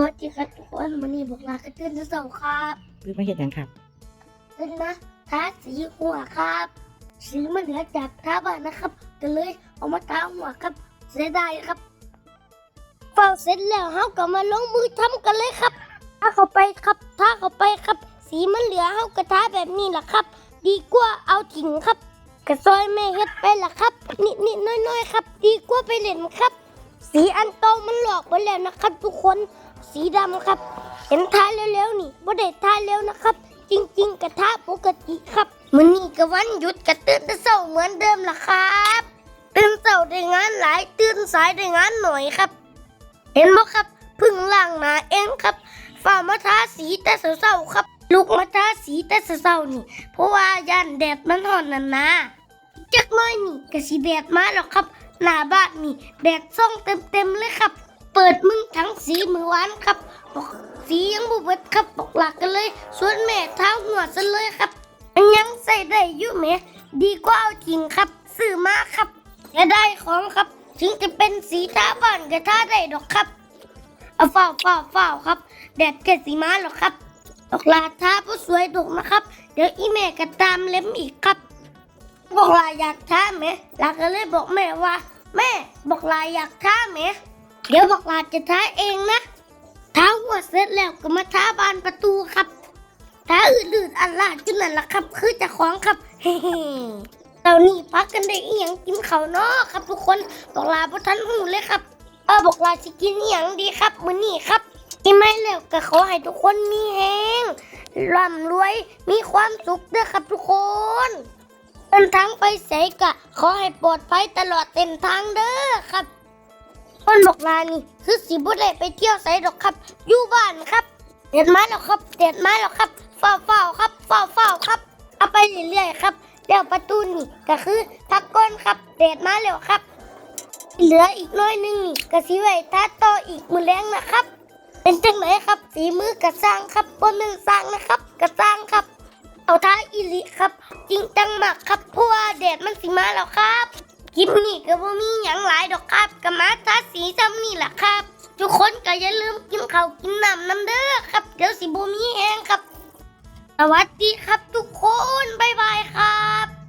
วัสดีครับทุกคนวันนี้บอกลากระตื่นจะเสาครับหรือไม่เห็นยังครับตื่นนะทาสีหัวครับสีมันเหลือจากทาบ้านนะครับก็เลยเอามาทาหัวครับเสียดายครับเฝ้าเสร็จแล้วเฮาก็มาลงมือทำกันเลยครับถ้าเข้าไปครับถ้าเข้าไปครับ สีมันเหลือเฮากระทาแบบนี้แหละครับ ดีกว่าเอาทิ้งครับกระซอยแม่เฮ็ดไปละครับ นิดนิดๆน้อยๆครับ ดีกว่าไปเล่นครับ สีอันเก่ามันหลอกไปแล้วนะครับ ทุกคน สีดำครับ เห็นทาเร็วๆนี่บ่ได้ทาเร็วนะครับ จริง ๆ กระทาปกติครับมื้อนี้ก็วันหยุดกระตื่นแต่เช้าเหมือนเดิมล่ะครับตื่นเช้าได้งานหลายตื่นสายได้งานหน่อยครับ เห็นบ่ครับพึ่งล้างหนาเองครับฝ่ามาทาสีแต่เช้าๆครับ ลูกมาทาสีแต่เช้าๆนี่ เพราะว่าย่านแดดมันร้อนนั่นนะจักหน้อยนี่ก็สิแดดมาแล้วครับ หน้าบ้านนี่แดดส่องเต็มๆเลยครับ เปิดมึง สีมือหวานครับบอกสียังบุบเบิดครับบอกหลักกันเลย ส่วนแม่เท้าหัวซะเลยครับมันยังใส่ได้อยู่ไหมดีกว่าเอาจริงครับซื้อมาครับจะได้ของครับ ถึงจะเป็นสีทาบ้านก็ทาได้ดอกครับเอาเฝ้าเฝ้าเฝ้าครับ แดดแก่สีมาหรอกครับดอกลาท้าผู้สวยดกนะครับ เดี๋ยวอีแม่ก็ตามเล็มอีกครับ บอกลาอยากท้าไหมลาก็เลยบอกแม่ว่า แม่บอกลาอยากท้าไหม เดี๋ยวบอกลาจะท้าเองนะท้าหัวเสร็จแล้วก็มาท้าบานประตูครับท้าอื่นๆอันลาดจุนั่นละครับ คือจะของครับเฮ้ๆเรานี่พักกันได้อีหยังกินเขาวเนาะครับ ทุกคนบอกลาพระท่านหูเลยครับเออบอกลาจะกินอีหยังดีครับมื้อนี้ครับกินไม่แล้วก็ขอให้ทุกคนมีแฮงร่ำรวยมีความสุขเด้อครับทุกคนเดินทางไปไสกะขอให้ปลอดภัยตลอดเส้นทางเด้อครับ ต้นบอกลานี่คือสีบุได้ไปเที่ยวไสดอกครับ อยู่บ้านครับเด็ดไม้แล้วครับเด็ดไม้แล้วครับเฝ้าเฝ้าครับเฝ้าเฝ้าครับ เอาไปเรื่อยๆครับแล้วประตูนี่ก็คือทักก้นครับเด็ดไม้แล้วครับ เหลืออีกน้อยหนึงนี่ก็สีไว้ทัดต่ออีกมือแรงนะครับ เป็นจังไหนครับสีมือกระสร้างครับบนมือสร้างนะครับกระสร้างครับ เอาท้าอิลิครับ จริงจังมากครับเพราะว่าแดดมันสิมาแล้วครับ คลิปนี้ก็บ่มีหยังหลายดอกครับก็มาทาสีซ้ำนี่แหละครับ ทุกคนก็อย่าลืมกินข้าวกินน้ำน้ำเด้อครับ เดี๋ยวสิบ่มีแห้งครับ สวัสดีครับทุกคน บ๊ายบายครับ